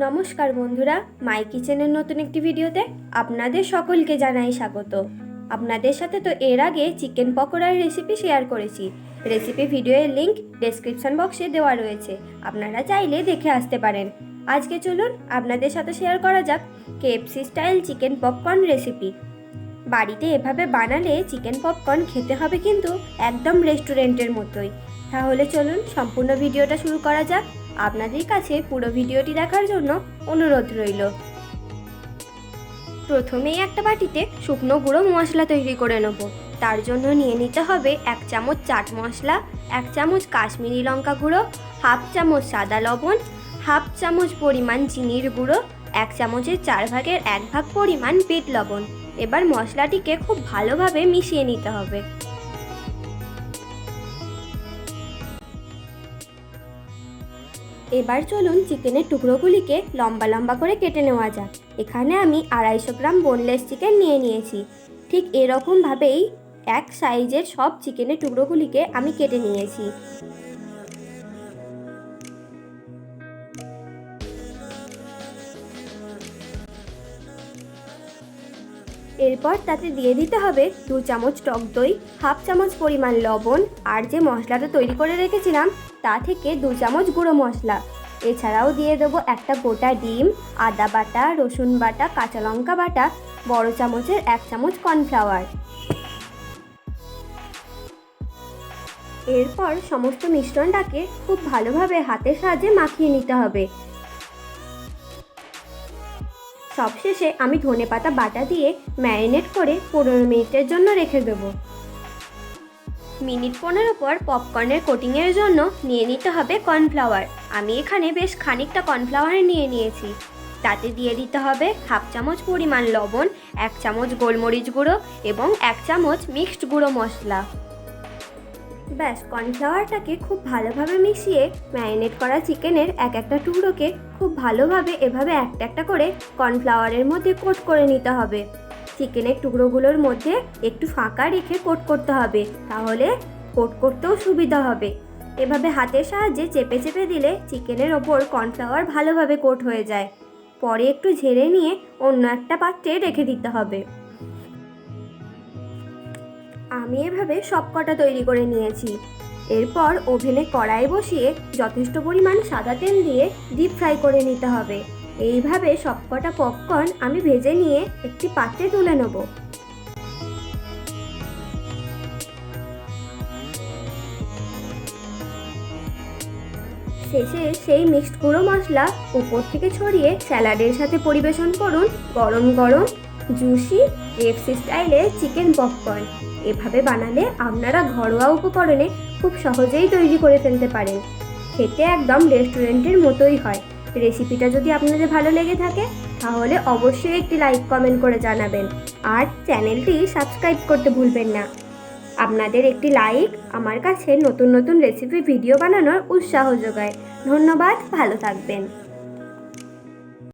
নমস্কার বন্ধুরা মাই কিচেনের নতুন একটি ভিডিওতে আপনাদের সকলকে জানাই স্বাগত। আপনাদের সাথে তো এর আগে চিকেন পকোড়ার রেসিপি শেয়ার করেছি। রেসিপি ভিডিওয়ের লিংক ডেসক্রিপশন বক্সে দেওয়া রয়েছে। আপনারা চাইলে দেখে আসতে পারেন। আজকে চলুন আপনাদের সাথে শেয়ার করা যাক KFC style chicken popcorn recipe বাড়িতে এভাবে বানালে চিকেন পপকর্ন খেতে হবে কিন্তু একদম রেস্টুরেন্টের মতোই। তাহলে চলুন সম্পূর্ণ ভিডিওটা শুরু করা যাক। আপনাদের কাছে পুরো ভিডিওটি দেখার জন্য অনুরোধ রইল। প্রথমেই একটা বাটিতে শুকনো গুঁড়ো মশলা তৈরি করে নেব। তার জন্য নিয়ে নিতে হবে এক চামচ চাট মশলা, এক চামচ কাশ্মীরি লঙ্কা গুঁড়ো, হাফ চামচ সাদা লবণ, হাফ চামচ পরিমাণ চিনির গুঁড়ো, এক চামচের চার ভাগের এক ভাগ পরিমাণ বিট লবণ। এবার মশলাটিকে খুব ভালোভাবে মিশিয়ে নিতে হবে। এবার চলুন চিকেনের টুকরোগুলিকে লম্বা লম্বা করে কেটে নেওয়া যাক। এখানে আমি আড়াইশো গ্রাম বোনলেস চিকেন নিয়ে নিয়েছি। ঠিক এরকমভাবেই এক সাইজের সব চিকেনের টুকরোগুলিকে আমি কেটে নিয়েছি। এরপর তাতে দিয়ে দিতে হবে দু চামচ টক দই, হাফ চামচ পরিমাণ লবণ আর যে মশলাটা তৈরি করে রেখেছিলাম তা থেকে দু চামচ গুঁড়ো মশলা। এছাড়াও দিয়ে দেবো একটা গোটা ডিম, আদা বাটা, রসুন বাটা, কাঁচা লঙ্কা বাটা, বড় চামচের এক চামচ কর্নফ্লাওয়ার। এরপর সমস্ত মিশ্রণটাকে খুব ভালোভাবে হাতের সাহায্যে মাখিয়ে নিতে হবে। সবশেষে আমি ধনেপাতা বাটা দিয়ে ম্যারিনেট করে পনেরো মিনিটের জন্য রেখে দেবো। মিনিট পনেরো পর পপকর্নের কোটিংয়ের জন্য নিয়ে নিতে হবে কর্নফ্লাওয়ার। আমি এখানে বেশ খানিকটা কর্নফ্লাওয়ার নিয়ে নিয়েছি। তাতে দিয়ে দিতে হবে হাফ চামচ পরিমাণ লবণ, এক চামচ গোলমরিচ গুঁড়ো এবং এক চামচ মিক্সড গুঁড়ো মশলা। ব্যাস, কর্নফ্লাওয়ারটাকে খুব ভালোভাবে মিশিয়ে ম্যারিনেট করা চিকেনের এক একটা টুকরোকে খুব ভালোভাবে এভাবে একটা একটা করে কর্নফ্লাওয়ারের মধ্যে কোট করে নিতে হবে। চিকেনের টুকরোগুলোর মধ্যে একটু ফাঁকা রেখে কোট করতে হবে, তাহলে কোট করতেও সুবিধা হবে। এভাবে হাতের সাহায্যে চেপে চেপে দিলে চিকেনের ওপর কর্নফ্লাওয়ার ভালোভাবে কোট হয়ে যায়। পরে একটু ঝেড়ে নিয়ে অন্য একটা পাত্রে রেখে দিতে হবে। আমি এভাবে সব কটা তৈরি করে নিয়েছি। এরপর ওভেনে কড়াই বসিয়ে যথেষ্ট পরিমাণ সাদা তেল দিয়ে ডিপ ফ্রাই করে নিতে হবে। এইভাবে সবকটা পপকর্ন আমি ভেজে নিয়ে একটি পাত্রে তুলে নেব। শেষে সেই মিক্সড গুঁড়ো মশলা উপর থেকে ছড়িয়ে স্যালাডের সাথে পরিবেশন করুন গরম গরম। জুসি, এফসি স্টাইলে চিকেন পপকর্ন। এভাবে বানালে আপনারা ঘরোয়া উপকরণে খুব সহজেই তৈরি করে ফেলতে পারেন। খেতে একদম রেস্টুরেন্টের মতোই হয়। রেসিপিটা যদি আপনাদের ভালো লেগে থাকে, তাহলে অবশ্যই একটি লাইক কমেন্ট করে জানাবেন। আর চ্যানেলটি সাবস্ক্রাইব করতে ভুলবেন না। আপনাদের একটি লাইক আমার কাছে নতুন নতুন রেসিপি ভিডিও বানানোর উৎসাহ যোগায়। ধন্যবাদ, ভালো থাকবেন।